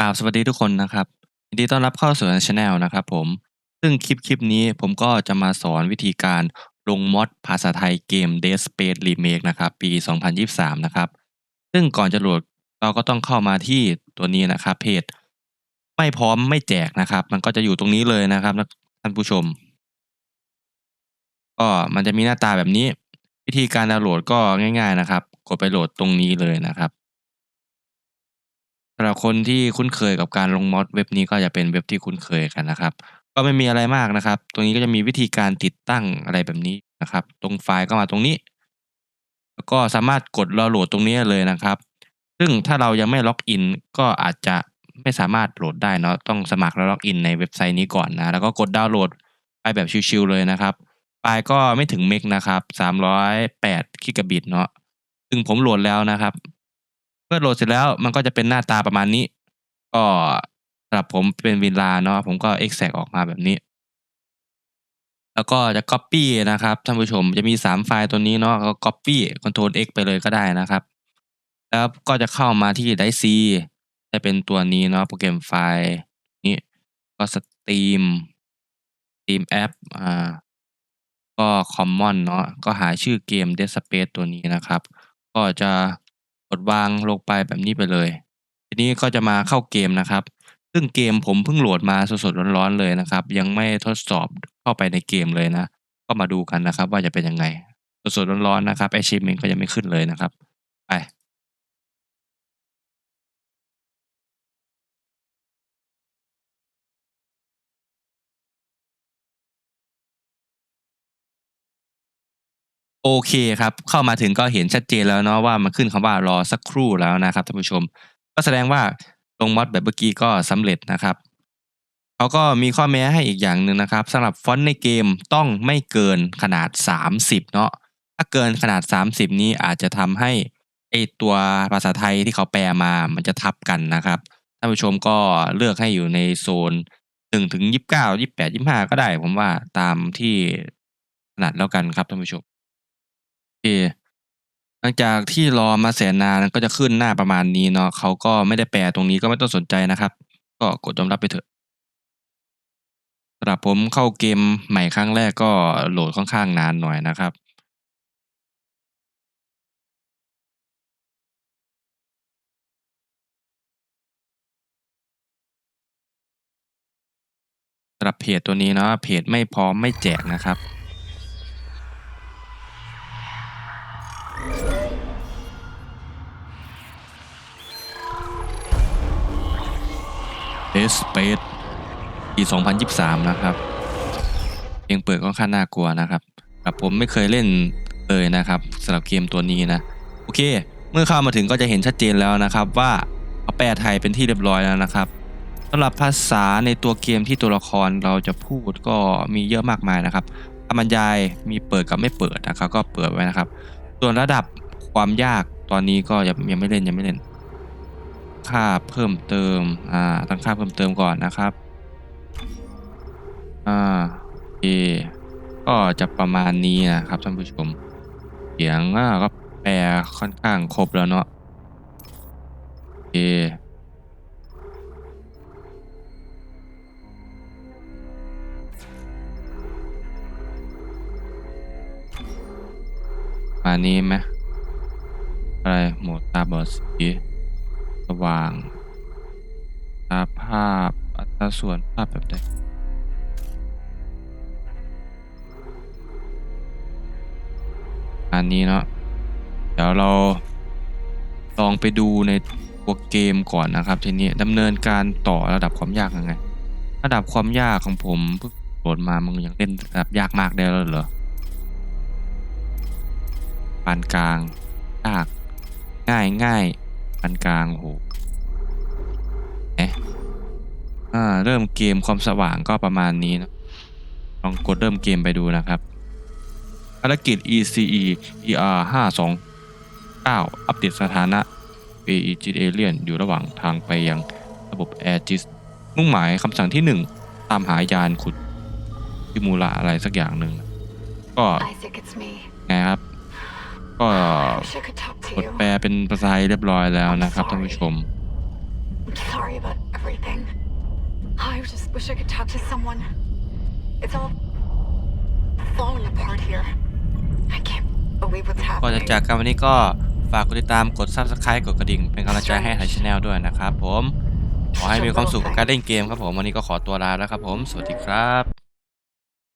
กราบสวัสดีทุกคนนะครับยินดีต้อนรับเข้าสู่ช anel นะครับผม ซึ่งคลิปคลิปนี้ผมก็จะมาสอนวิธีการลงมอดภาษาไทยเกม Dead Space Remake นะครับ ปี 2023 นะครับ ซึ่งก่อนจะโหลดเราก็ต้องเข้ามาที่ตัวนี้นะครับ เพจ ไม่พร้อมไม่แจกนะครับ มันก็จะอยู่ตรงนี้เลยนะครับท่านผู้ชม ก็มันจะมีหน้าตาแบบนี้ วิธีการดาวน์โหลดก็ง่าย ๆนะครับ กดไปโหลดตรงนี้เลยนะครับ สำหรับคนที่คุ้นเคยกับการลงมอดเว็บนี้ก็จะเป็นเว็บที่คุ้นเคยกันนะครับ ก็ไม่มีอะไรมากนะครับ ตรงนี้ก็จะมีวิธีการติดตั้งอะไรแบบนี้นะครับ ตรงไฟล์ก็มาตรงนี้ แล้วก็สามารถกดดาวน์โหลดตรงนี้เลยนะครับ ซึ่งถ้าเรายังไม่ล็อกอินก็อาจจะไม่สามารถโหลดได้เนาะต้องสมัครแล้วล็อกอินในเว็บไซต์นี้ก่อนนะแล้วก็กดดาวน์โหลดไปแบบชิวๆเลยนะครับไฟล์ก็ไม่ถึงเมกนะครับ308กิกะบิตเนาะซึ่งผมโหลดแล้วนะครับ เมื่อโหลดเสร็จแล้วมันก็จะเป็นหน้าตาประมาณนี้ ก็สำหรับผมเป็นวินลาเนาะผมก็ extract ออกมาแบบนี้ แล้วก็จะ copy นะครับท่านผู้ชมจะมี 3 ไฟล์ตัวนี้เนาะก็ copy Ctrl X ไปเลยก็ได้นะครับ แล้วก็จะเข้ามาที่ Drive C จะเป็นตัวนี้เนาะโปรแกรมไฟล์นี้ก็ Steam Steam App อ่าก็ Common เนาะก็หาชื่อเกม Dead Space ตัวนี้นะครับ ก็จะ กดวางลงไปแบบนี้ไปเลย ทีนี้ก็จะมาเข้าเกมนะครับ ซึ่งเกมผมเพิ่งโหลดมาสดๆร้อนๆเลยนะครับ ยังไม่ทดสอบเข้าไปในเกมเลยนะ ก็มาดูกันนะครับว่าจะเป็นยังไง สดๆร้อนๆนะครับไอชิมเองก็ยังไม่ขึ้นเลยนะครับไป โอเคครับ เข้ามาถึงก็เห็นชัดเจนแล้วเนาะว่ามันขึ้นคำว่ารอสักครู่แล้วนะครับท่านผู้ชม ก็แสดงว่าลงมอดแบบเมื่อกี้ก็สำเร็จนะครับเขาก็มีข้อแม้ให้อีกอย่างหนึ่งนะครับสำหรับฟอนต์ในเกมต้องไม่เกินขนาด 30 เนาะถ้าเกินขนาด 30 นี้อาจจะทำให้ไอตัวภาษาไทยที่เขาแปลมามันจะทับกันนะครับท่านผู้ชมก็เลือกให้อยู่ในโซน1ถึง29 28 25 ก็ได้ ผมว่าตามที่ถนัดแล้วกันครับท่านผู้ชม เคหลังจากที่รอมาแสนนานก็จะขึ้นหน้าประมาณนี้เนาะเขาก็ไม่ได้แปลตรงนี้ก็ไม่ต้องสนใจนะครับ ก็กดยอมรับไปเถอะสำหรับผมเข้าเกมใหม่ครั้งแรกก็โหลดค่อนข้างนานหน่อยนะครับสำหรับเพจตัวนี้เนาะเพจไม่พร้อมไม่แจกนะครับ เดสเปซปี 2023 นะครับเพลงเปิดก็ค่อนข้างน่ากลัวนะครับแต่ผมไม่เคยเล่นเลยนะครับสำหรับเกมตัวนี้นะ โอเค เมื่อเข้ามาถึงก็จะเห็นชัดเจนแล้วนะครับว่าเขาแปลไทยเป็นที่เรียบร้อยแล้วนะครับสำหรับภาษาในตัวเกมที่ตัวละครเราจะพูดก็มีเยอะมากมายนะครับคำบรรยายมีเปิดกับไม่เปิดนะครับก็เปิดไว้นะครับ ส่วนระดับความยากตอนนี้ก็ยังไม่เล่นยังไม่เล่น ค่าเพิ่มเติม อ่า ตั้งค่าเพิ่มเติมก่อนนะครับ อ่าโอก็จะประมาณนี้นะครับท่านผู้ชม เสียงอ่าก็แปลค่อนข้างครบแล้วเนาะโอเคประมานี้ไหมอะไร หมดตาบอดสี ว่างตาภาพอัตราส่วนภาพแบบใดอันนี้เนาะเดี๋ยวเราลองไปดูในตัวเกมก่อนนะครับทีนี้ดำเนินการต่อระดับความยากยังไง ระดับความยากของผมเพิ่งโหลดมามึงยังเล่นระดับยากมากได้แล้วเหรอปานกลางยากง่ายง่ายปานกลางโห อ่าเริ่มเกมความสว่างก็ประมาณนี้นะลองกดเริ่มเกมไปดูนะครับภารกิจ ECE ER 5 2 9อัปเดตสถานะ AEG Alien อยู่ระหว่างทางไปยังระบบ Aegis มุ่งหมายคำสั่งที่ 1 ตามหายานขุดพิมูระอะไรสักอย่างหนึ่งก็ไงครับก็กดแปลเป็นภาษาไทยเรียบร้อยแล้วนะครับท่านผู้ชม I'm sorry about everything. I just wish I could talk to someone. It's all falling apart here. I can't believe what's ก่อนจะ happening. จากกันวันนี้ก็ฝากกดติดตามกด subscribe กดกระดิ่ง เป็นกำลังใจให้ไทยชาแนลด้วยนะครับผม ขอให้มีความสุขกับการเล่นเกมครับผม วันนี้ก็ขอตัวลาแล้วครับผม สวัสดีครับ